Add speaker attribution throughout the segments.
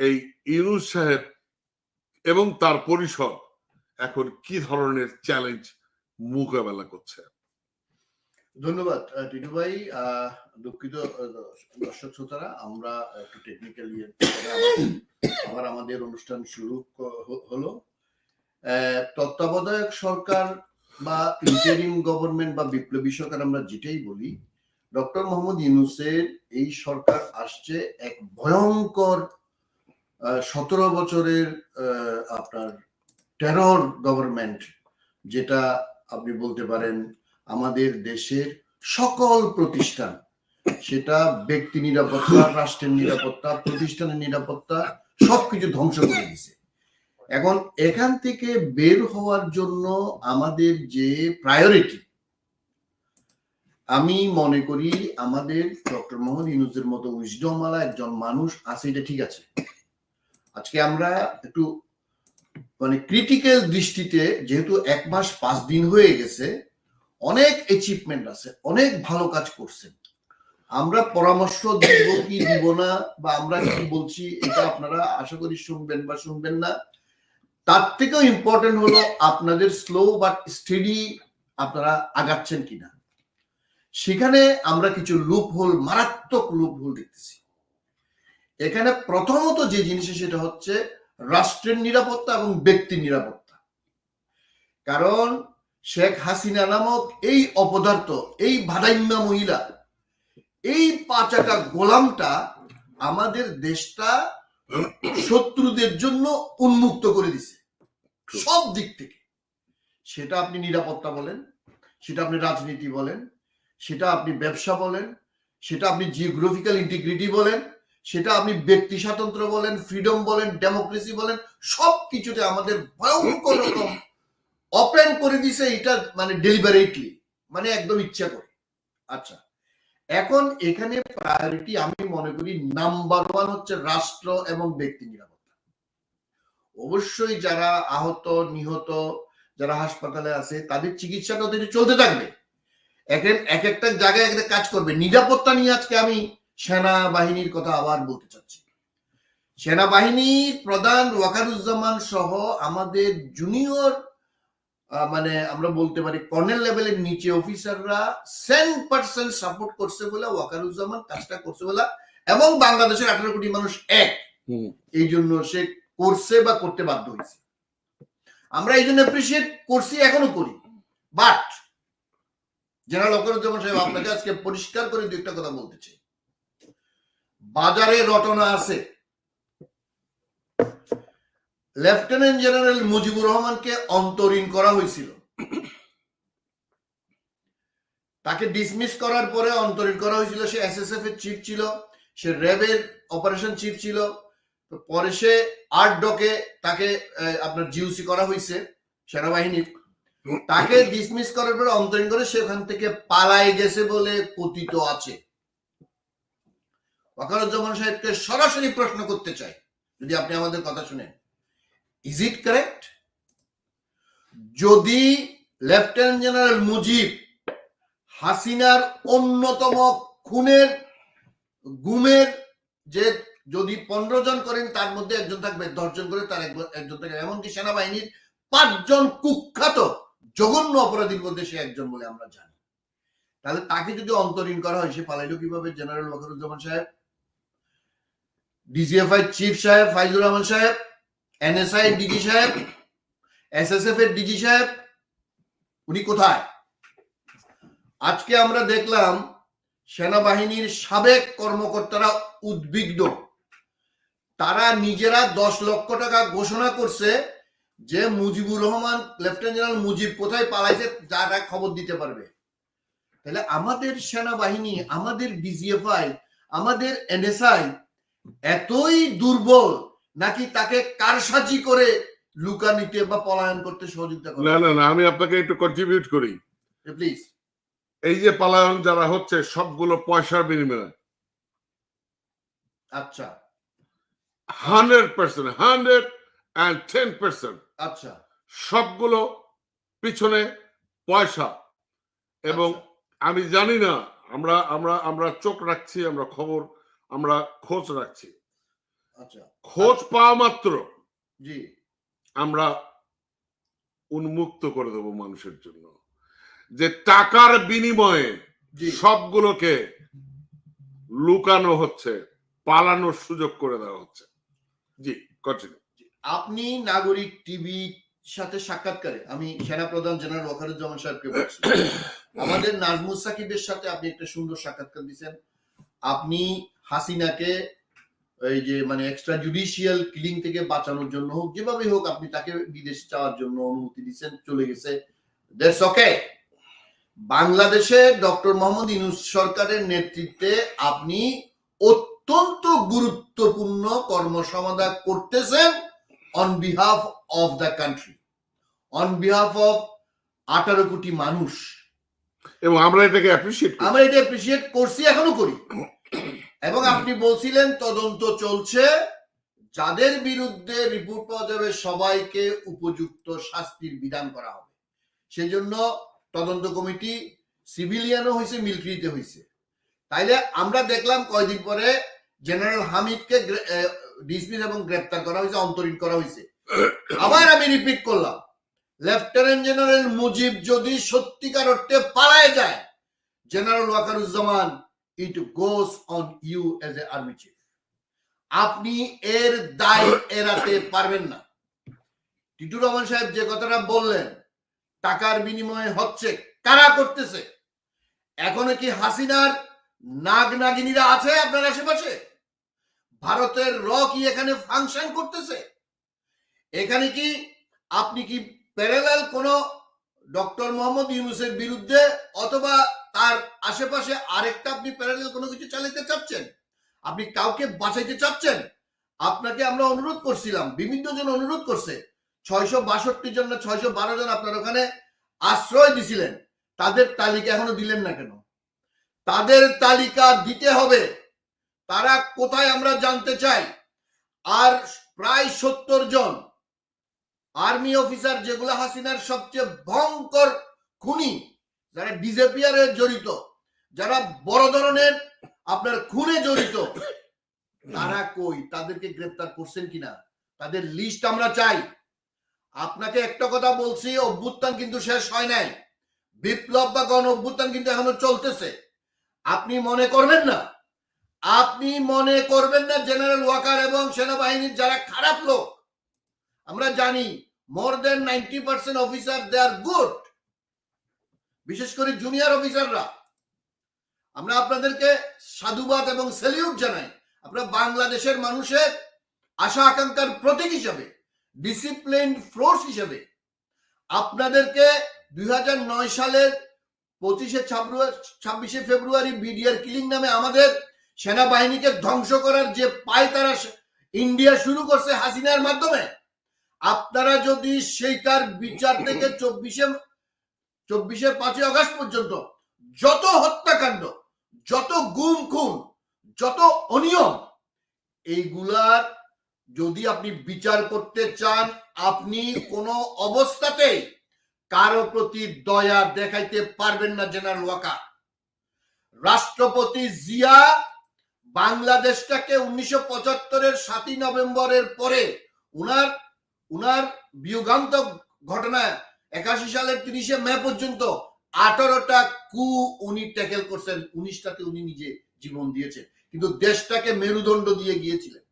Speaker 1: এই ইউনুস সাহেব এবং তার পরিষদ এখন কি ধরনের চ্যালেঞ্জ মোকাবেলা করছে?
Speaker 2: ধন্যবাদ টিটু ভাই। দুঃখিত দর্শক শ্রোতারা, আমরা একটু টেকনিক্যাল ইয়ে আবার আমাদের অনুষ্ঠান শুরু হলো। তত্ত্বাবধায়ক সরকার বা ইন্টারিম গভর্নমেন্ট বা বিপ্লবী সরকার আমরা যেটাই বলি, ডক্টর মোহাম্মদ ইউনুসের এই সরকার আসছে এক ভয়ঙ্কর সতেরো বছরের আপনার টেরর গভর্নমেন্ট যেটা আপনি বলতে পারেন আমাদের দেশের সকল প্রতিষ্ঠান, সেটা ব্যক্তি নিরাপত্তা, রাষ্ট্রের নিরাপত্তা, প্রতিষ্ঠানের নিরাপত্তা, সবকিছু ধ্বংস করে দিছে এখন এখান থেকে বের হওয়ার জন্য আমাদের যে প্রায়োরিটি আমি মনে করি আমাদের ডক্টর মোহাম্মদ ইউনুসের মতো উইজডমওয়ালা একজন মানুষ আছে, এটা ঠিক আছে। আজকে আমরা একটু মানে ক্রিটিক্যাল দৃষ্টিতে, যেহেতু এক মাস পাঁচ দিন হয়ে গেছে, অনেক অ্যাচিভমেন্ট আছে, অনেক ভালো কাজ করছেন আমরা পরামর্শ দিব কি দিব না, বা আমরা কি বলছি, এটা আপনারা আশা করি শুনবেন বা শুনবেন না। তার থেকেও ইম্পর্টেন্ট হলো আপনাদের স্লো বাট স্টেডি আপনারা আগাচ্ছেন কিনা। সেখানে আমরা কিছু লুপ হোল মারাত্মক লুপ হোল দেখতেছি। এখানে প্রথমত যে জিনিস সেটা হচ্ছে রাষ্ট্রের নিরাপত্তা এবং ব্যক্তি নিরাপত্তা। কারণ শেখ হাসিনা নামক এই অপদার্থ, এই ভাদাইম্যা মহিলা, এই পাচাকা গোলামটা আমাদের দেশটা শত্রুদের জন্য উন্মুক্ত করে দিছে। সব দিক থেকে। সেটা আপনি নিরাপত্তা বলেন, সেটা আপনি রাজনীতি বলেন, সেটা আপনি ব্যবসা বলেন, সেটা আপনি জিওগ্রাফিক্যাল ইন্টিগ্রিটি বলেন সেটা আপনি ব্যক্তি স্বাতন্ত্র বলেন ফ্রিডম বলেন ডেমোক্রেসি বলেন সব কিছুতে আমাদের ভয়ঙ্কর রকম অপেন করে দিছে এটা মানে ডেলিভারেটলি মানে একদম ইচ্ছা করে। আচ্ছা এখন এখানে প্রায়োরিটি আমি মনে করি নাম্বার ওয়ান হচ্ছে রাষ্ট্র এবং ব্যক্তি নিরাপত্তা। অবশ্যই যারা আহত, নিহত, যারা হাসপাতালে আছে, তাদের চিকিৎসাটা চলতে থাকবে। এক একটা জায়গায় একটা কাজ করবে। নিরাপত্তা নিয়ে আজকে আমি সেনাবাহিনীর কথা আবার বলতে চাচ্ছি। সেনাবাহিনীর প্রধান ওয়াকারুজ্জামান সহ আমাদের জুনিয়র মানে আমরা বলতে পারি কর্নেল লেভেলের নিচে অফিসাররা সেন পার্সেন্ট সাপোর্ট করছে বলে ওয়াকারুজ্জামান কাজটা করছে বলে এবং বাংলাদেশের আঠারো কোটি মানুষ এক। এই জন্য সে করছে বা করতে বাধ্য হয়েছে। আমরা এই জন্য অ্যাপ্রিসিয়েট করছি এখনও করি। বাট জেনারেল ওয়াকারুজ্জামান সাহেব আপনাকে আজকে পরিষ্কার করে দু একটা কথা বলতে চাই। বাজারে রটনা আছে। লেফটেন্যান্ট জেনারেল মুজিবুর রহমানকে অন্তরীণ করা হয়েছিল। তাকে ডিসমিস করার পরে অন্তরীণ করা হয়েছিল। সে এসএসএফ এর চিফ ছিল, সে র্যাবের অপারেশন চিফ ছিল। পরে সে আট ডকে তাকে আপনার জিউসি করা হয়েছে, সেনাবাহিনীর। তাকে ডিসমিস করার পরে অন্তরীণ করে সে ওখান থেকে পালায় গেছে বলে কথিত আছে। ওয়াকারুজ্জামান সাহেবকে সরাসরি প্রশ্ন করতে চাই, যদি আপনি আমাদের কথা শুনেন। ইজ ইট কারেক্ট যদি লেফটেন্যান্ট জেনারেল মুজিব হাসিনার অন্যতম খুনের গুমের যে যদি পনেরো জন করেন, তার মধ্যে একজন থাকবে, দশ জন করে তার একজন- একজন থাকবে। এমনকি সেনাবাহিনীর পাঁচজন কুখ্যাত জঘন্য অপরাধীর মধ্যে সে একজন বলে আমরা জানি। তাহলে তাকে যদি অন্তরীণ করা হয়, সে পালাইলো কীভাবে? জেনারেল ওয়াকারুজ্জামান সাহেব ডিজিএফআই চিফ সাহেব, ফাইজুর রহমান সাহেব এনএসআই ডিজি সাহেব এসএসএফ এর ডিজি সাহেব, উনি কোথায়? আজকে আমরা দেখলাম সেনাবাহিনীর সাবেক কর্মকর্তারা উদ্বিগ্ন। তারা নিজেরা দশ লক্ষ টাকা ঘোষণা করছে যে মুজিবুর রহমান লেফটেন্যান্ট জেনারেল মুজিব কোথায় পালাইছে যারা খবর দিতে পারবে। তাহলে আমাদের সেনাবাহিনী, আমাদের ডিজিএফআই আমাদের এনএসআই এতই দুর্বল নাকি তাকে কারসাজি করে লুকানিতে বা পলায়ন করতে সহযোগিতা করে?
Speaker 1: না না না আমি আপনাকে একটু কন্ট্রিবিউট করি।
Speaker 2: প্লিজ
Speaker 1: এই যে পলায়ন যারা হচ্ছে সবগুলো পয়সার বিনিময়ে।
Speaker 2: আচ্ছা।
Speaker 1: Hundred percent hundred and ten percent.
Speaker 2: আচ্ছা।
Speaker 1: সবগুলো পিছনে পয়সা। এবং
Speaker 2: আচ্ছা,
Speaker 1: আমি জানি না আমরা আমরা আমরা চোখ রাখছি আমরা খবর আমরা খোঁজ রাখছি।
Speaker 2: আচ্ছা।
Speaker 1: খোঁজ পাওয়া মাত্র
Speaker 2: জি।
Speaker 1: আমরা উন্মুক্ত করে দেব মানুষের জন্য। যে টাকার বিনিময়ে সবগুলোকে লুকানো হচ্ছে পালানোর সুযোগ করে দেওয়া হচ্ছে। জি কন্টিনিউ
Speaker 2: আপনি নাগরিক টিভি সাথে সাক্ষাৎকারে আমি সেনাপ্রধান জেনারেল ওয়াকারুজ্জামান সাহেবকে বলছি আমাদের নাজমুস সাকিবের সাথে আপনি একটা সুন্দর সাক্ষাৎকার দিয়েছেন। আপনি হাসিনাকে এই যে মানে এক্সট্রা জুডিশিয়াল কিলিং থেকে বাঁচানোর জন্য হোক যেভাবে হোক আপনি তাকে বিদেশে যাওয়ার জন্য অনুমতি দিচ্ছেন চলে গেছে। দ্যাটস ওকে বাংলাদেশে ডক্টর মোহাম্মদ ইউনুস সরকারের নেতৃত্বে আপনি অত্যন্ত গুরুত্বপূর্ণ কর্মসমাধান করতেছেন on behalf of the country on behalf of আঠারো কোটি মানুষ।
Speaker 1: এবং আমরা এটাকে অ্যাপ্রিসিয়েট
Speaker 2: আমরা এটা অ্যাপ্রিসিয়েট করছি এখনও করি। এবং আপনি বলছিলেন তদন্ত চলছে। যাদের বিরুদ্ধে রিপোর্ট পাওয়া যাবে সবাইকে উপযুক্ত শাস্তির বিধান করা হবে। সেজন্য তদন্ত কমিটি সিভিলিয়ানও হয়েছে মিলিটারিতে হয়েছে। তাইলে আমরা দেখলাম কয়দিন পরে জেনারেল হামিদকে ডিসমিস এবং গ্রেপ্তার করা হয়েছে অন্তরীণ করা হয়েছে। আবার আমি রিপিট করলাম লেফটেন্যান্ট জেনারেল মুজিব যদি সত্যিকার অর্থে পালায় যায় general Wakeruzzaman it goes on you as a army chief আপনি এর দায় এড়াতে পারবেন না। টিটুর রহমান সাহেব যে কথাটা বললেন, টাকার বিনিময়ে হচ্ছে, কারা করতেছে? এখনও কি হাসিনার নাগ নাগিনীরা আছে আপনার আশেপাশে? ভারতের র কি এখানে ফাংশন করতেছে? এখানে কি আপনি কি প্যারালাল কোন ডক্টর মোহাম্মদ ইউনুসের বিরুদ্ধে অথবা তার আশেপাশে আরেকটা আপনি প্যারালাল কোনো কিছু চালাতে চাচ্ছেন? আপনি কাউকে বাঁচাইতে চাচ্ছেন? আপনাকে আমরা অনুরোধ করছিলাম বিভিন্ন জন অনুরোধ করছে, ছয়শো বাষট্টি জন না ছয়শো বারো জন আপনার ওখানে আশ্রয় দিছিলেন, তাদের তালিকা এখনও দিলেন না কেন? তাদের তালিকা দিতে হবে। তারা কোথায় আমরা জানতে চাই? আর প্রায় সত্তর জন আর্মি অফিসার, যেগুলো হাসিনার সবচেয়ে ভয়ঙ্কর খুনি যারা ডিজেপিয়ারে জড়িত, যারা বড় ধরনের আপনার খুনে জড়িত, তারা কই? তাদেরকে গ্রেপ্তার করছেন কিনা? তাদের লিস্ট আমরা চাই। আপনাকে একটা কথা বলছি, অভ্যুত্থান কিন্তু শেষ হয় নাই। বিপ্লব বা গণ অভ্যুত্থান কিন্তু এখনও চলতেছে। আপনি মনে করবেন না? আপনি মনে করবেন না জেনারেল ওয়াকার এবং সেনাবাহিনীর যারা খারাপ লোক? আমরা জানি more than ninety percent officer they are good বিশেষ করে জুনিয়র অফিসাররা আমরা আপনাদেরকে সাধুবাদ এবং সেলিউট জানাই। আপনারা বাংলাদেশের মানুষের আশা আকাঙ্ক্ষার প্রতীক হিসাবে ডিসিপ্লিন ফোর্স হিসেবে আপনাদেরকে দুই হাজার নয় সালের পঁচিশে ছাব্বিশে ফেব্রুয়ারি বিডিআর কিলিং নামে আমাদের সেনাবাহিনীকে ধ্বংস করার যে পায় তারা ইন্ডিয়া শুরু করছে হাসিনার মাধ্যমে, আপনারা যদি সেইটার বিচার থেকে চব্বিশে চব্বিশে পাঁচই আগস্ট পর্যন্ত যত হত্যাকাণ্ড, যত গুম খুন, যত অনিয়ম, এইগুলার যদি আপনি বিচার করতে চান, আপনি কোনো অবস্থাতেই কারও প্রতি দয়া দেখাইতে পারবেন না, জেনারেল ওয়াকা রাষ্ট্রপতি জিয়া বাংলাদেশটাকে উনিশশো পঁচাত্তরের সাতই নভেম্বরের পরে উনার উনার বিয়োগান্তক ঘটনা একাশি সালের তিরিশে মে পর্যন্ত আঠারোটা কু উনি ট্যাকেল করছেন উনিশটাতে উনি নিজে জীবন দিয়েছেন। কিন্তু দেশটাকে মেরুদণ্ড দিয়ে গিয়েছিলেন।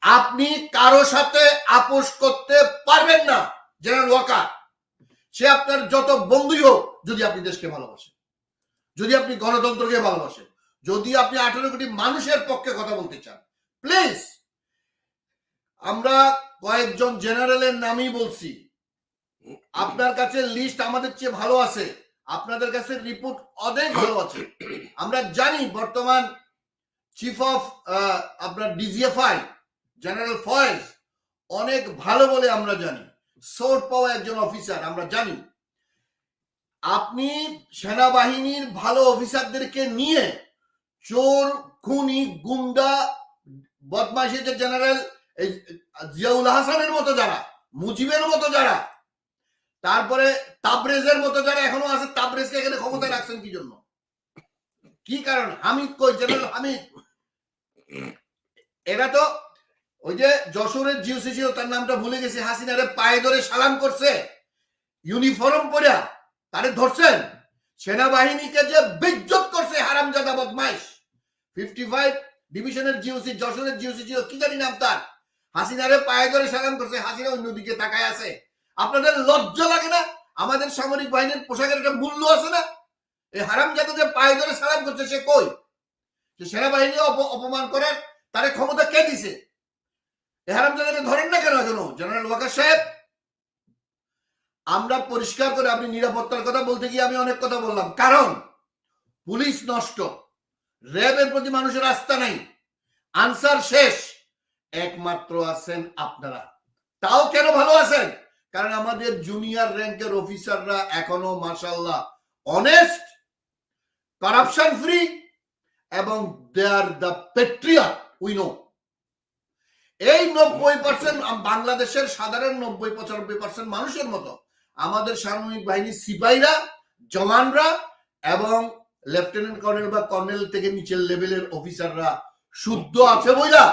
Speaker 2: আপনি কারও সাথে আপোষ করতে পারবেন না, জেনারেল ওয়াকার। সে আপনার যত বন্ধুই হোক, যদি আপনি দেশকে ভালোবাসেন, যদি আপনি গণতন্ত্রকে ভালোবাসেন, যদি আপনি আঠারো কোটি মানুষের পক্ষে কথা বলতে চান, প্লিজ, আমরা কয়েকজন জেনারেলের নামই বলছি। আপনার কাছে লিস্ট আমাদের চেয়ে ভালো আছে। আপনাদের কাছে রিপোর্ট অনেক ভালো আছে। আমরা জানি বর্তমান চিফ অফ আপনার ডিজিএফআই জেনারেল ফয়েজ অনেক ভালো বলে আমরা জানি। সোর্ট পাওয়া একজন অফিসার আমরা জানি। আপনি সেনাবাহিনীর ভালো অফিসারদেরকে নিয়ে চোর, খুনি, গুন্ডা বদমাইশের যে জেনারেল জিয়াউল হাসানের মতো যারা, মুজিবের মতো যারা তারপরে তাবরেজের মতো যারা এখনও আছে, তাবরেজকে এখানে ক্ষমতায় রাখছেন কি জন্য? কি কারণ? হামিদ কই? জেনারেল হামিদ। এরা তো ওই যে যশোরের জিওসি ছিল তার নামটা ভুলে গেছি, হাসিনারে পায়ে ধরে সালাম করছে। ইউনিফর্ম পরে তারে ধরছেন। সেনাবাহিনীকে যে বেজ্জত করছে হারাম হারামজাদা বদমাইশ। ফিফটি ফাইভ ডিভিশনের জিওসি যশোরের জিওসি ছিল কি জানি নাম তার? হাসিনারে পায়ে ধরে সালাম করছে, হাসিনা অন্যদিকে তাকায় আছে। আপনাদের লজ্জা লাগে না? আমাদের সামরিক বাহিনীর পোশাকের একটা মূল্য আছে না? এই হারামজাদা যে পায়ে ধরে সালাম করছে, সে কই? সে সেনাবাহিনী অপমান করার তারে ক্ষমতা কে দিছে? এই হারামজাদাকে ধরেন না কেন এখনও? জেনারেল ওয়াকার সাহেব, আমরা পরিষ্কার করে আপনি নিরাপত্তার কথা বলতে গিয়ে আমি অনেক কথা বললাম। কারণ, পুলিশ নষ্ট, র্যাবের প্রতি মানুষের আস্থা নাই। আনসার শেষ, একমাত্র আছেন আপনারা। তাও কেন ভালো আছেন? কারণ আমাদের জুনিয়র র্যাঙ্কের অফিসাররা এখনও মাসাল্লাহ অনেস্ট কারাপশন ফ্রি এবং they are the patriot we know এই নব্বই পার্সেন্ট বাংলাদেশের সাধারণ নব্বই পঁচানব্বই পার্সেন্ট মানুষের মতো, আমাদের সামরিক বাহিনীর সিপাহীরা জওয়ানরা এবং লেফটেন্যান্ট কর্নেল বা কর্নেল থেকে নিচের লেভেলের অফিসাররা শুদ্ধ আছে বইলা,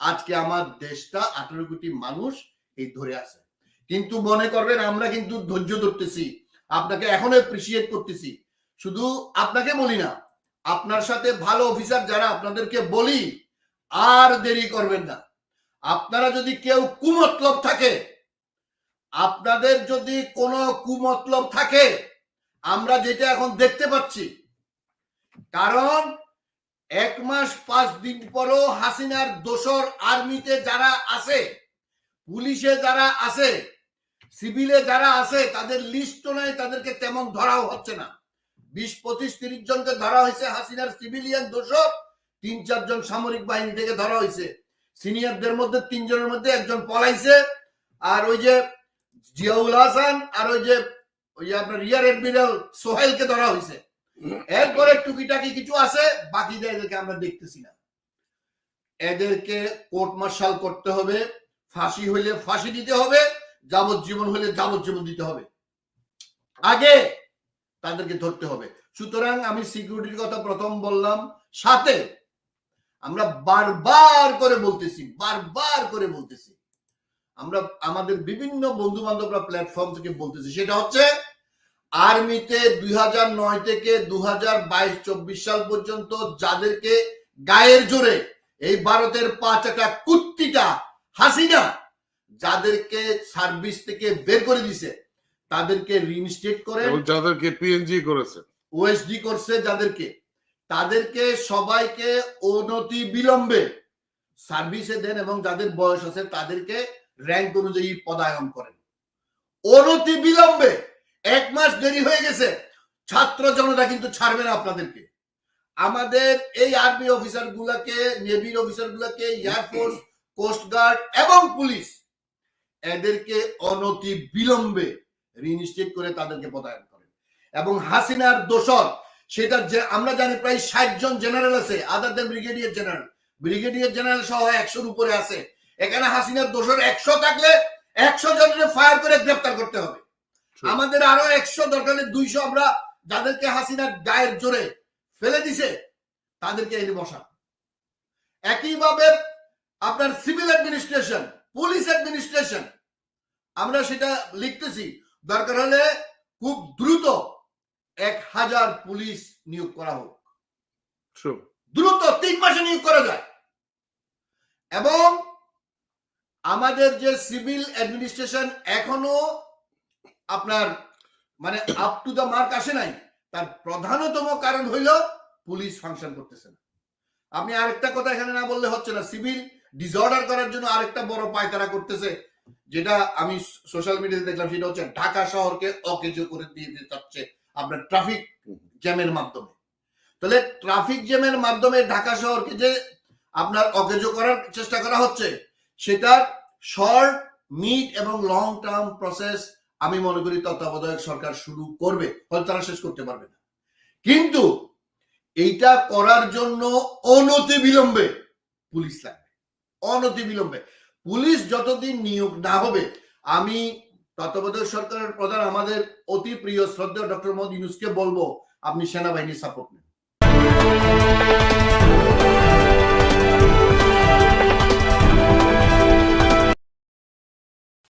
Speaker 2: আজকে আমার দেশটা আঠারো কোটি মানুষ এই ধরে আছে। কিন্তু মনে করবেন, আমরা কিন্তু ধৈর্য ধরতেছি। আপনাকে এখনও এপ্রিসিয়েট করতেছি। শুধু আপনাকে বলি না, আপনার সাথে ভালো অফিসার যারা, আপনাদেরকে বলি, আর দেরি করবেন না। আপনারা যদি কেউ কুমতলব থাকে, আপনাদের যদি কোনো কুমতলব থাকে, আমরা যেটা এখন দেখতে পাচ্ছি, কারণ এক মাস পাঁচ দিন পরও হাসিনার দোসর আর্মিতে যারা আছে, পুলিশে যারা আছে সিভিলে যারা আছে, তাদের লিস্ট নাই, তাদেরকে তেমন ধরাও হচ্ছে না। বিশ, পঁচিশ, তিরিশ জনকে ধরা হয়েছে হাসিনার সিভিলিয়ান দোষক, তিন চারজন সামরিক বাহিনী থেকে ধরা হয়েছে। সিনিয়রদের মধ্যে তিনজনের মধ্যে একজন পলাইছে, আর ওই যে জিয়াউল হাসান, আর ওই যে ওই আপনার রিয়ার এডমিরাল সোহেলকে ধরা হয়েছে। এরপরে টুকিটাকি কিছু আছে, বাকিদের এদেরকে আমরা দেখতেছি না। এদেরকে কোর্ট মার্শাল করতে হবে, ফাঁসি হইলে ফাঁসি দিতে হবে যাবজ্জীবন হলে যাবজ্জীবন দিতে হবে। আগে তাদেরকে ধরতে হবে। সুতরাং আমি সিকিউরিটির কথা প্রথম বললাম, সাথে আমরা বারবার করে বলতেছি, বারবার করে বলতেছি। আমরা, আমাদের বিভিন্ন বন্ধু বান্ধবরা প্ল্যাটফর্ম থেকে বলতেছি, সেটা হচ্ছে আর্মিতে দুই হাজার নয় থেকে দু হাজার বাইশ চব্বিশ সাল পর্যন্ত যাদেরকে গায়ের জোরে এই ভারতের পাঁচটা কুত্তিটা, হাসিনা যাদেরকে সার্ভিস থেকে বের করে দিছে তাদেরকে রিইনস্টেট করেন।
Speaker 1: এবং যাদেরকে পিএনজি করেছে।
Speaker 2: ওএসডি করছে যাদেরকে। তাদেরকে সবাইকে অনতি বিলম্বে সার্ভিসে দেন এবং যাদের বয়স আছে তাদেরকে র্যাঙ্ক অনুযায়ী পদায়ন করেন। অনতি বিলম্বে এক মাস দেরি হয়ে গেছে ছাত্র জনতা কিন্তু ছাড়বে না আপনাদেরকে। আমাদের এই আর্মি অফিসার গুলাকে নেভির অফিসার গুলাকে এয়ারফোর্স কোস্টগার্ড এবং পুলিশ এদেরকে অনতি বিলম্বে রিইনস্টেট করে তাদেরকে পদায়ন করেন। এবং হাসিনার দোষর সেটা যে আমরা জানি প্রায় ষাট জন জেনারেল আছে other than brigadier general brigadier general সহ একশোর উপরে আছে। এখানে হাসিনার দোষর একশো থাকলে একশো জনের ফায়ার করে গ্রেপ্তার করতে হবে। আমাদের আরও একশো দরকার দুইশো আমরা যাদেরকে হাসিনার গায়ের জোরে ফেলে দিছে তাদেরকে এনে বসা একইভাবে আপনার সিভিল অ্যাডমিনিস্ট্রেশন পুলিশ অ্যাডমিনিস্ট্রেশন আমরা সেটা লিখতেছি। দরকার হলে খুব দ্রুত এক হাজার পুলিশ নিয়োগ করা হোক। দ্রুত তিন মাসে নিয়োগ করা যায়। এবং আমাদের যে সিভিল অ্যাডমিনিস্ট্রেশন এখনও আপনার মানে আপ টু দা মার্ক আসে নাই তার প্রধানতম কারণ হইল পুলিশ ফাংশন করতেছে না। আপনি আরেকটা কথা এখানে না বললে হচ্ছে না। সিভিল ডিসঅর্ডার করার জন্য আরেকটা বড় পায়তারা করতেছে। যেটা আমি সোশ্যাল মিডিয়াতে দেখলাম সেটা হচ্ছে ঢাকা শহরকে অকেজ করে দিয়ে দিতে চাচ্ছে আপনার ট্রাফিক জ্যামের মাধ্যমে। তাহলে ট্রাফিক জ্যামের মাধ্যমে ঢাকা শহরকে যে আপনার অকেজ করার চেষ্টা করা হচ্ছে, সেটার শর্ট মিড এবং লং টার্ম প্রসেস আমি মনে করি তত্ত্বাবধায়ক সরকার শুরু করবে, হয়তো তারা শেষ করতে পারবে না। কিন্তু এইটা করার জন্য অনতি বিলম্বে পুলিশ লাগবে অনতি বিলম্বে পুলিশ যতদিন নিয়োগ না হবে, আমি তত্ত্বাবধায়ক সরকারের প্রধান আমাদের অতি প্রিয় শ্রদ্ধা ডক্টর মোহাম্মদ ইউনুসকে বলব, আপনি সেনাবাহিনী সাপোর্ট নেন।